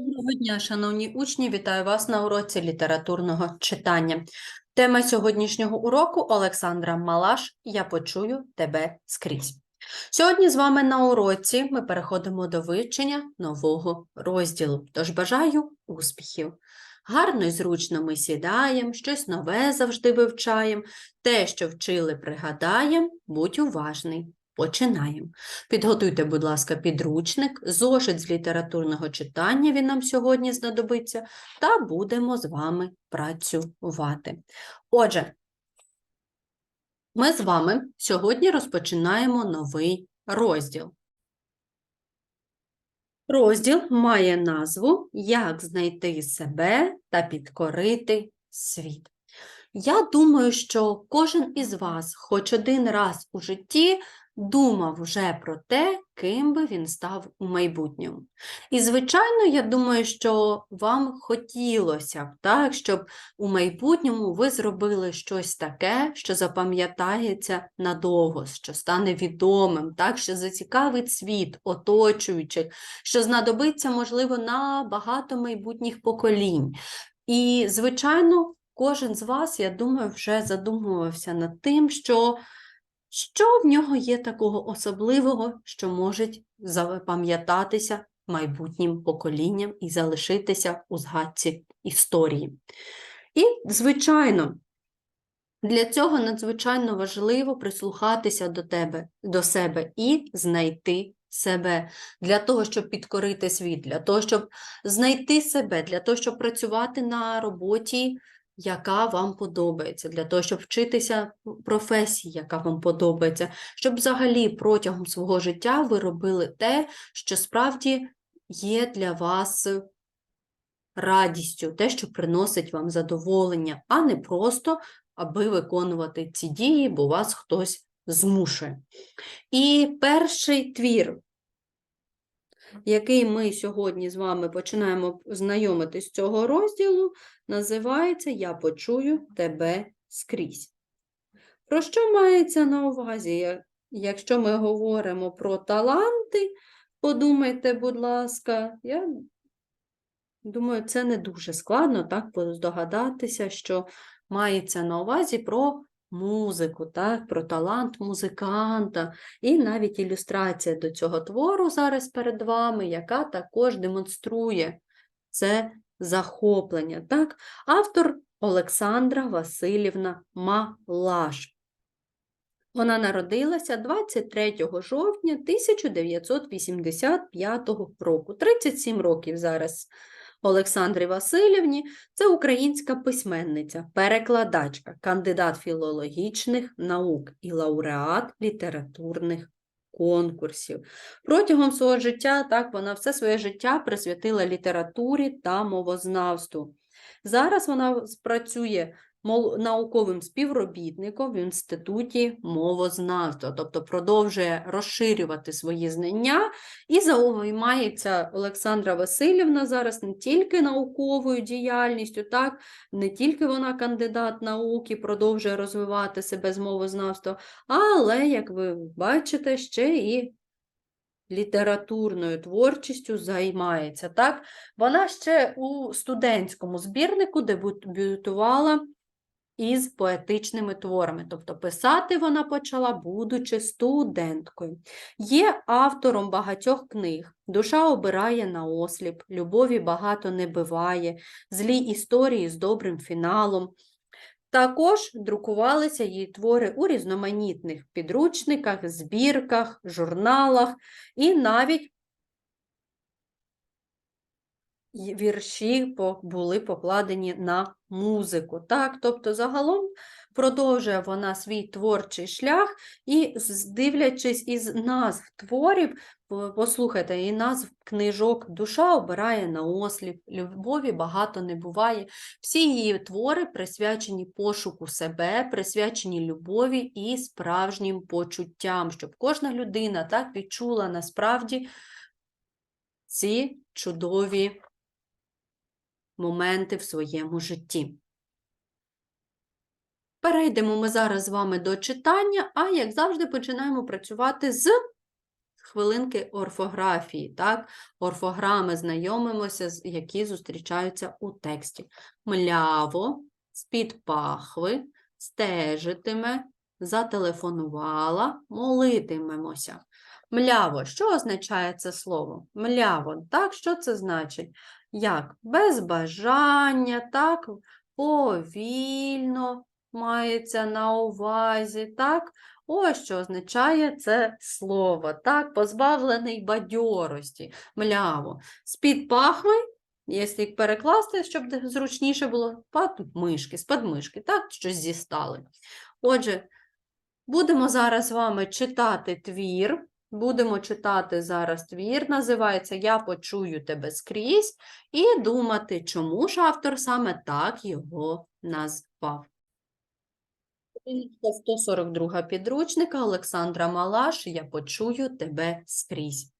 Доброго дня, шановні учні! Вітаю вас на уроці літературного читання. Тема сьогоднішнього уроку Олександра Малаш Я почую тебе скрізь. Сьогодні з вами на уроці ми переходимо до вивчення нового розділу. Тож бажаю успіхів! Гарно і зручно ми сідаємо, щось нове завжди вивчаємо. Те, що вчили, пригадаємо, будь уважний. Починаємо. Підготуйте, будь ласка, підручник, зошит з літературного читання він нам сьогодні знадобиться, та будемо з вами працювати. Отже, ми з вами сьогодні розпочинаємо новий розділ. Розділ має назву Як знайти себе та підкорити світ. Я думаю, що кожен із вас хоч один раз у житті думав вже про те, ким би він став у майбутньому. І, звичайно, я думаю, що вам хотілося б, так, щоб у майбутньому ви зробили щось таке, що запам'ятається надовго, що стане відомим, так, що зацікавить світ, оточуючих, що знадобиться, можливо, на багато майбутніх поколінь. І, звичайно, кожен з вас, я думаю, вже задумувався над тим, що що в нього є такого особливого, що може запам'ятатися майбутнім поколінням і залишитися у згадці історії? І, звичайно, для цього надзвичайно важливо прислухатися до тебе, до себе і знайти себе для того, щоб підкорити світ, для того, щоб знайти себе, для того, щоб працювати на роботі яка вам подобається, для того, щоб вчитися професії, яка вам подобається, щоб взагалі протягом свого життя ви робили те, що справді є для вас радістю, те, що приносить вам задоволення, а не просто аби виконувати ці дії, бо вас хтось змушує. І перший твір, який ми сьогодні з вами починаємо знайомитись з цього розділу, називається Я почую тебе скрізь. Про що мається на увазі? Якщо ми говоримо про таланти, подумайте, будь ласка, я думаю, це не дуже складно так здогадатися, що мається на увазі про музику, так, про талант музиканта, і навіть ілюстрація до цього твору зараз перед вами, яка також демонструє це захоплення. Так? Автор Олександра Васильівна Малаш. Вона народилася 23 жовтня 1985 року, 37 років зараз Олександрі Васильівні це українська письменниця, перекладачка, кандидат філологічних наук і лауреат літературних конкурсів. Протягом свого життя так вона все своє життя присвятила літературі та мовознавству. Зараз вона працює науковим співробітником в інституті мовознавства, тобто продовжує розширювати свої знання і займається Олександра Васильівна зараз не тільки науковою діяльністю, так, не тільки вона кандидат науки, продовжує розвивати себе з мовознавства, але, як ви бачите, ще і літературною творчістю займається. Так? Вона ще у студентському збірнику дебютувала із поетичними творами, тобто писати вона почала, будучи студенткою. Є автором багатьох книг. Душа обирає на осліп, любові багато не биває, злі історії з добрим фіналом. Також друкувалися її твори у різноманітних підручниках, збірках, журналах і навіть вірші були покладені на музику. Так? Тобто, загалом продовжує вона свій творчий шлях і, дивлячись із назв творів, послухайте, і назв книжок Душа обирає на осліп, любові багато не буває. Всі її твори присвячені пошуку себе, присвячені любові і справжнім почуттям, щоб кожна людина так відчула насправді ці чудові моменти в своєму житті. Перейдемо ми зараз з вами до читання, а, як завжди, починаємо працювати з хвилинки орфографії, так? Орфограми знайомимося, які зустрічаються у тексті. Мляво, з-під пахви, стежитиме, зателефонувала, молитимемося. Мляво, що означає це слово? Мляво, так, що це значить? Як? Без бажання, так, повільно мається на увазі, так? Ось що означає це слово, так, позбавлений бадьорості, мляво. З-під пахви, якщо перекласти, щоб зручніше було, пад мишки, з-під мишки, так, щось зістали. Отже, будемо зараз з вами читати твір. Будемо читати зараз твір, називається Я почую тебе скрізь, і думати, чому ж автор саме так його назвав. 142 підручника Олександра Малаш «Я почую тебе скрізь».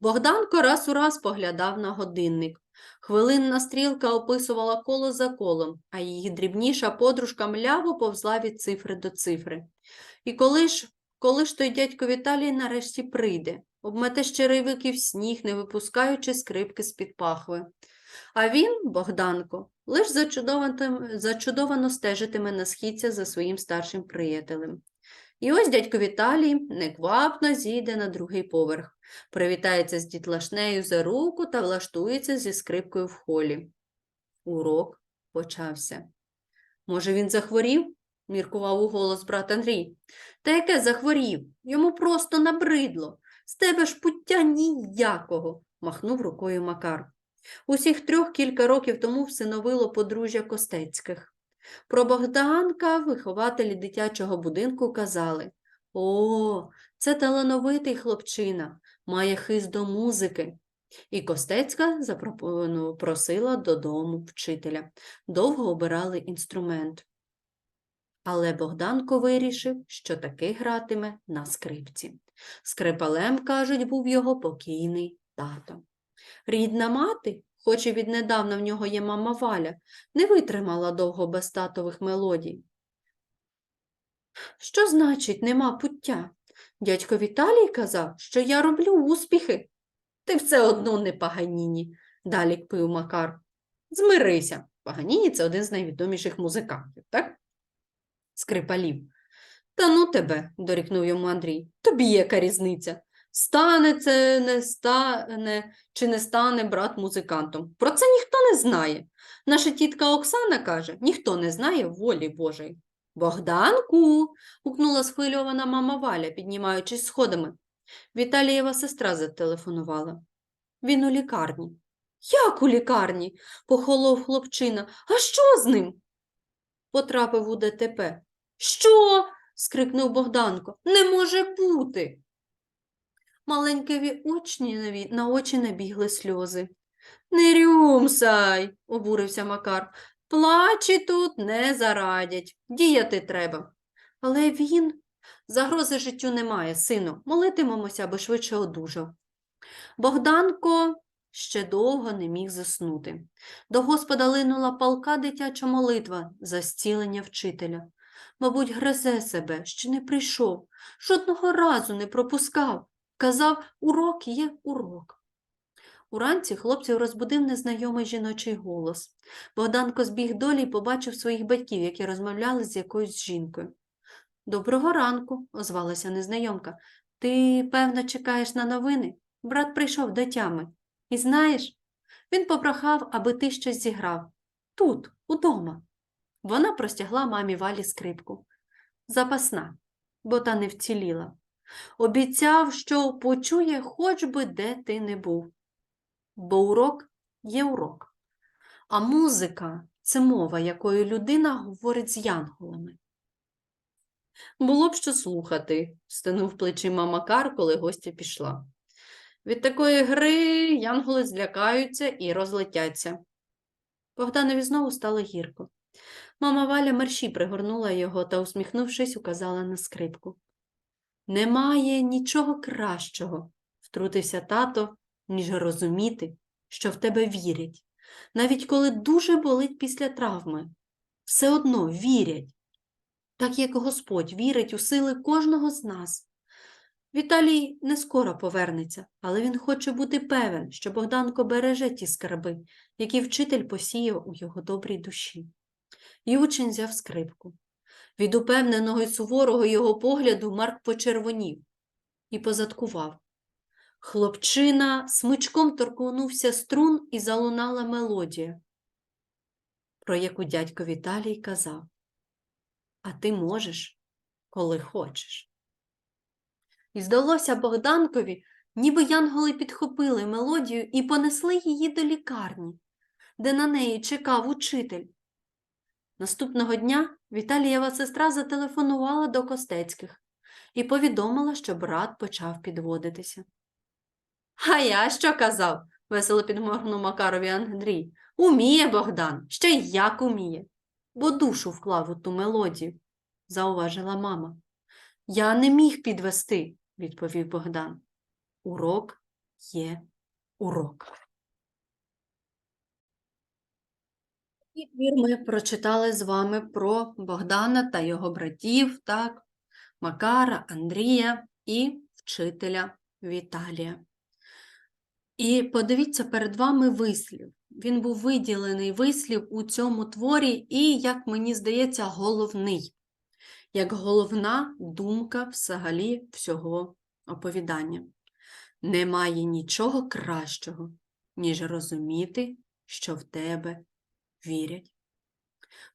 Богданко раз у раз поглядав на годинник. Хвилинна стрілка описувала коло за колом, а її дрібніша подружка мляво повзла від цифри до цифри. І коли ж, коли ж той дядько Віталій нарешті прийде, обмете з черевиків сніг, не випускаючи скрипки з-під пахви. А він, Богданко, лиш зачудовано стежитиме на східця за своїм старшим приятелем. І ось дядько Віталій неквапно зійде на другий поверх, привітається з дітлашнею за руку та влаштується зі скрипкою в холі. Урок почався. Може, він захворів? Міркував у голос брат Андрій. Та яке захворів? Йому просто набридло. З тебе ж пуття ніякого, махнув рукою Макар. Усіх трьох кілька років тому всиновило подружжя Костецьких. Про Богданка вихователі дитячого будинку казали О, це талановитий хлопчина, має хист до музики. І Костецька запропону- просила додому вчителя. Довго обирали інструмент. Але Богданко вирішив, що таки гратиме на скрипці. Скрипалем, кажуть, був його покійний тато. Рідна мати, хоч і віднедавна в нього є мама Валя, не витримала довго без татових мелодій. Що значить нема пуття? Дядько Віталій казав, що я роблю успіхи. Ти все одно не Паганіні, далі кпив Макар. Змирися. Паганіні – це один з найвідоміших музикантів, так? Скрипалів. Та ну тебе, дорікнув йому Андрій. Тобі яка різниця? Стане це, не стане, чи не стане брат музикантом. Про це ніхто не знає. Наша тітка Оксана каже, ніхто не знає волі Божої. Богданку. гукнула схвильована мама Валя, піднімаючись сходами. Віталієва сестра зателефонувала. Він у лікарні. Як у лікарні? похолов хлопчина. А що з ним? Потрапив у ДТП. Що? скрикнув Богданко. Не може бути. Маленькові очніві на очі набігли сльози. Не рюмсай, обурився Макар. Плачі тут не зарадять, діяти треба. Але він загрози життю немає, сину, молитимемося, аби швидше одужав. Богданко ще довго не міг заснути. До Господа линула палка дитяча молитва за зцілення вчителя. Мабуть, гризе себе, що не прийшов, жодного разу не пропускав. Казав, урок є урок. Уранці хлопців розбудив незнайомий жіночий голос. Богданко збіг долі і побачив своїх батьків, які розмовляли з якоюсь жінкою. Доброго ранку, озвалася незнайомка. Ти, певно, чекаєш на новини? Брат прийшов до тями. І знаєш, він попрохав, аби ти щось зіграв. Тут, удома. Вона простягла мамі валі скрипку. Запасна, бо та не вціліла. Обіцяв, що почує, хоч би де ти не був. Бо урок є урок. А музика це мова, якою людина говорить з янголами. Було б що слухати, стенув плечима Макар, коли гостя пішла. Від такої гри янголи злякаються і розлетяться. Богданові знову стало гірко. Мама Валя мерщій пригорнула його та, усміхнувшись, указала на скрипку. Немає нічого кращого, втрутився тато, ніж розуміти, що в тебе вірять, навіть коли дуже болить після травми. Все одно вірять, так як Господь вірить у сили кожного з нас. Віталій не скоро повернеться, але він хоче бути певен, що Богданко береже ті скарби, які вчитель посіяв у його добрій душі. І учень взяв скрипку. Від упевненого й суворого його погляду Марк почервонів і позадкував. Хлопчина смичком торкнувся струн і залунала мелодія, про яку дядько Віталій казав А ти можеш, коли хочеш. І здалося Богданкові, ніби янголи підхопили мелодію і понесли її до лікарні, де на неї чекав учитель. Наступного дня Віталієва сестра зателефонувала до Костецьких і повідомила, що брат почав підводитися. А я що казав? весело підморгнув Макарові Андрій. Уміє Богдан, ще й як уміє, бо душу вклав у ту мелодію, зауважила мама. Я не міг підвести, відповів Богдан. Урок є урок. І твір ми прочитали з вами про Богдана та його братів, так, Макара, Андрія і вчителя Віталія. І подивіться перед вами вислів. Він був виділений вислів у цьому творі, і, як мені здається, головний, як головна думка взагалі всього оповідання. Немає нічого кращого, ніж розуміти, що в тебе вірять.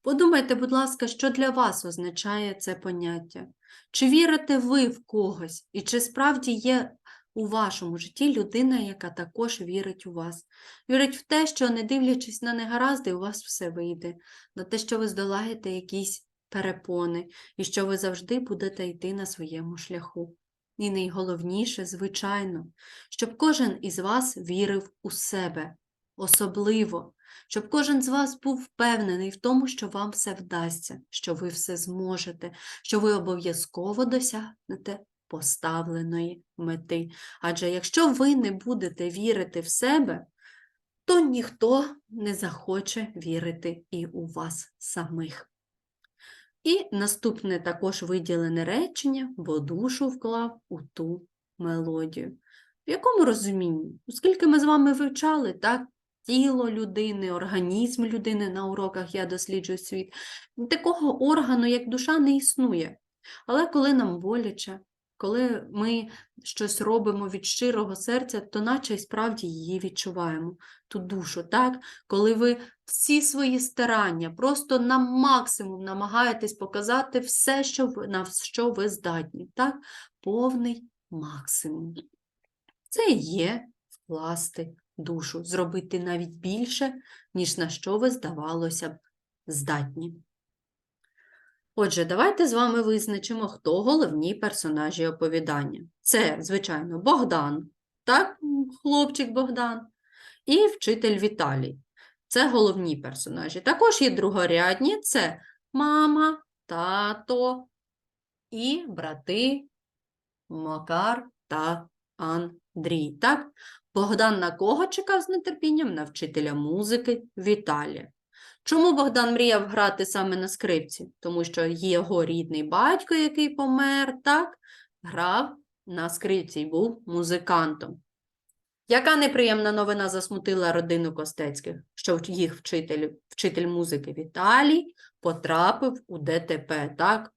Подумайте, будь ласка, що для вас означає це поняття? Чи вірите ви в когось, і чи справді є у вашому житті людина, яка також вірить у вас? Вірить в те, що, не дивлячись на негаразди, у вас все вийде, на те, що ви здолаєте якісь перепони, і що ви завжди будете йти на своєму шляху. І найголовніше, звичайно, щоб кожен із вас вірив у себе, особливо, щоб кожен з вас був впевнений в тому, що вам все вдасться, що ви все зможете, що ви обов'язково досягнете поставленої мети. Адже якщо ви не будете вірити в себе, то ніхто не захоче вірити і у вас самих. І наступне також виділене речення, бо душу вклав у ту мелодію. В якому розумінні? Оскільки ми з вами вивчали так, тіло людини, організм людини на уроках я досліджую світ, такого органу, як душа, не існує. Але коли нам боляче, коли ми щось робимо від щирого серця, то наче й справді її відчуваємо, ту душу, так? Коли ви всі свої старання просто на максимум намагаєтесь показати все, що ви, на що ви здатні, так? Повний максимум. Це і є вкласти душу, зробити навіть більше, ніж на що ви, здавалося б, здатні. Отже, давайте з вами визначимо, хто головні персонажі оповідання. Це, звичайно, Богдан, так, хлопчик Богдан, і вчитель Віталій. Це головні персонажі. Також є другорядні це мама, тато і брати Макар та Андрій. Так? Богдан на кого чекав з нетерпінням? На вчителя музики Віталія. Чому Богдан мріяв грати саме на скрипці? Тому що його рідний батько, який помер, так, грав на скрипці і був музикантом. Яка неприємна новина засмутила родину Костецьких, що їх вчитель, вчитель музики Віталій потрапив у ДТП, так?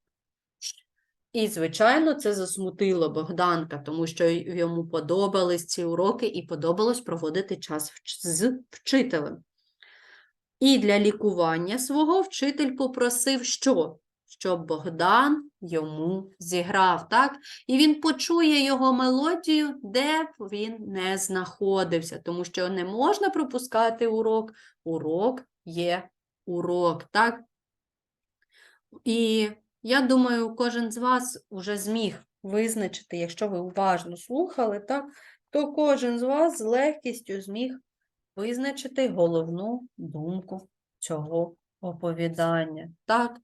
І, звичайно, це засмутило Богданка, тому що йому подобались ці уроки і подобалось проводити час з вчителем. І для лікування свого вчитель попросив що? Щоб Богдан йому зіграв, так? І він почує його мелодію, де б він не знаходився, тому що не можна пропускати урок. Урок є урок, так? І я думаю, кожен з вас уже зміг визначити, якщо ви уважно слухали, так? то кожен з вас з легкістю зміг визначити головну думку цього оповідання. Так,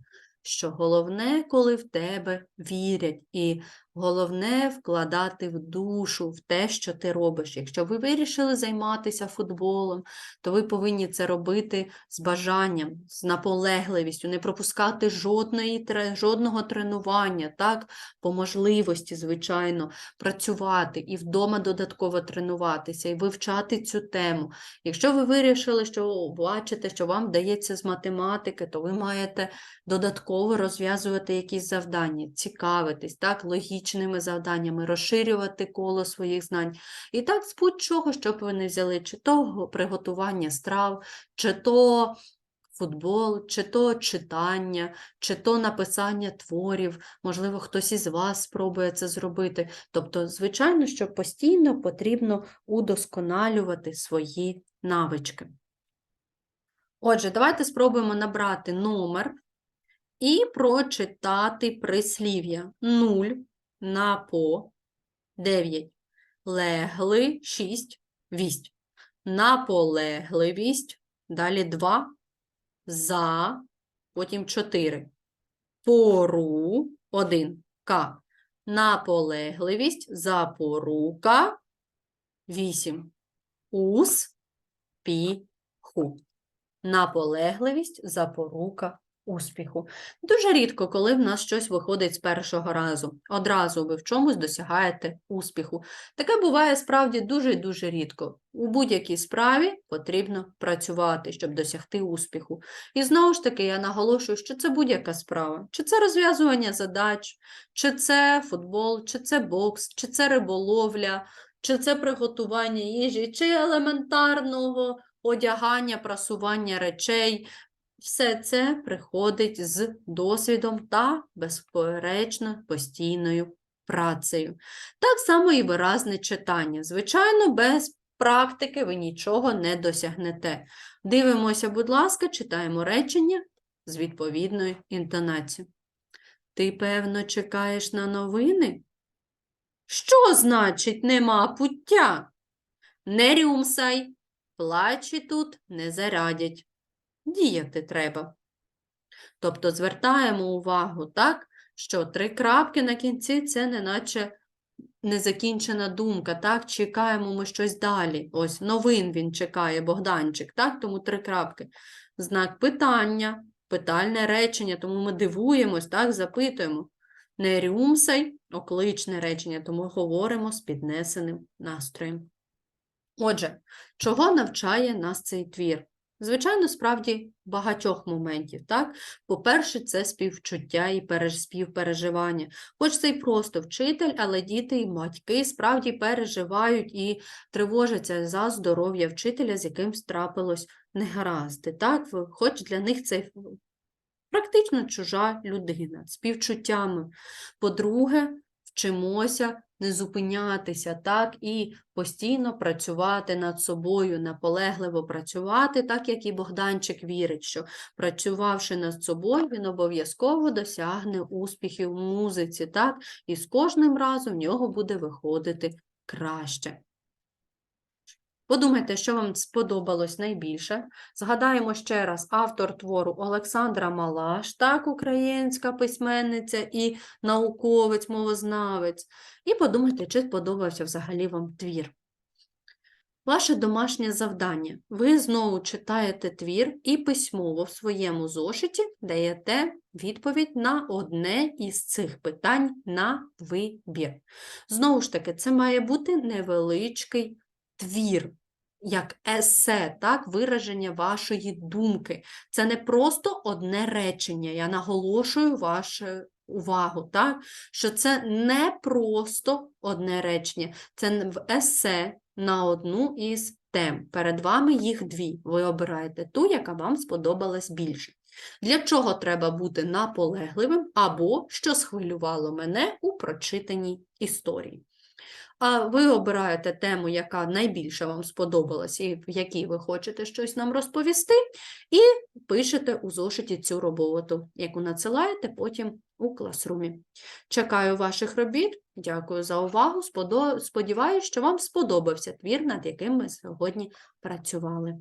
що головне, коли в тебе вірять, і Головне вкладати в душу, в те, що ти робиш. Якщо ви вирішили займатися футболом, то ви повинні це робити з бажанням, з наполегливістю, не пропускати жодної, жодного тренування, так, по можливості, звичайно, працювати і вдома додатково тренуватися, і вивчати цю тему. Якщо ви вирішили, що бачите, що вам вдається з математики, то ви маєте додатково розв'язувати якісь завдання, цікавитись, так, логічними завданнями, розширювати коло своїх знань. І так з будь-чого, щоб ви не взяли, чи то приготування страв, чи то футбол, чи то читання, чи то написання творів, можливо, хтось із вас спробує це зробити. Тобто, звичайно, що постійно потрібно удосконалювати свої навички. Отже, давайте спробуємо набрати номер і прочитати прислів'я 0 на по 9. Легли 6 вість. Наполегливість. Далі 2 за, потім 4. Пору 1 К. Наполегливість, запорука 8. Ус піху. Наполегливість, запорука успіху. Дуже рідко, коли в нас щось виходить з першого разу. Одразу ви в чомусь досягаєте успіху. Таке буває справді дуже і дуже рідко. У будь-якій справі потрібно працювати, щоб досягти успіху. І знову ж таки, я наголошую, що це будь-яка справа. Чи це розв'язування задач, чи це футбол, чи це бокс, чи це риболовля, чи це приготування їжі, чи елементарного одягання, прасування речей. Все це приходить з досвідом та, безперечно, постійною працею. Так само і виразне читання. Звичайно, без практики ви нічого не досягнете. Дивимося, будь ласка, читаємо речення з відповідною інтонацією. Ти, певно, чекаєш на новини? Що значить нема пуття? Не рюмсай, плачі тут не зарядять. Діяти треба. Тобто звертаємо увагу, так, що три крапки на кінці це неначе незакінчена думка, так, чекаємо ми щось далі. Ось новин він чекає, Богданчик, так, тому три крапки. Знак питання, питальне речення, тому ми дивуємось, так, запитуємо. Не рюмсай, окличне речення, тому говоримо з піднесеним настроєм. Отже, чого навчає нас цей твір? Звичайно, справді багатьох моментів. Так? По-перше, це співчуття і співпереживання. Хоч це й просто вчитель, але діти і батьки справді переживають і тривожаться за здоров'я вчителя, з яким трапилось негаразди. Так? Хоч для них це практично чужа людина, співчуттями. По-друге, вчимося не зупинятися, так, і постійно працювати над собою, наполегливо працювати, так як і Богданчик вірить, що працювавши над собою, він обов'язково досягне успіхів в музиці, так, і з кожним разом в нього буде виходити краще. Подумайте, що вам сподобалось найбільше. Згадаємо ще раз автор твору Олександра Малаш, так, українська письменниця і науковець, мовознавець. І подумайте, чи сподобався взагалі вам твір. Ваше домашнє завдання. Ви знову читаєте твір і письмово в своєму зошиті даєте відповідь на одне із цих питань на вибір. Знову ж таки, це має бути невеличкий твір, як есе, так, вираження вашої думки. Це не просто одне речення. Я наголошую вашу увагу, так, що це не просто одне речення, це есе на одну із тем. Перед вами їх дві. Ви обираєте ту, яка вам сподобалась більше. Для чого треба бути наполегливим або що схвилювало мене у прочитаній історії. А ви обираєте тему, яка найбільше вам сподобалась, і в якій ви хочете щось нам розповісти, і пишете у зошиті цю роботу, яку надсилаєте потім у класрумі. Чекаю ваших робіт. Дякую за увагу. Сподіваюсь, що вам сподобався твір, над яким ми сьогодні працювали.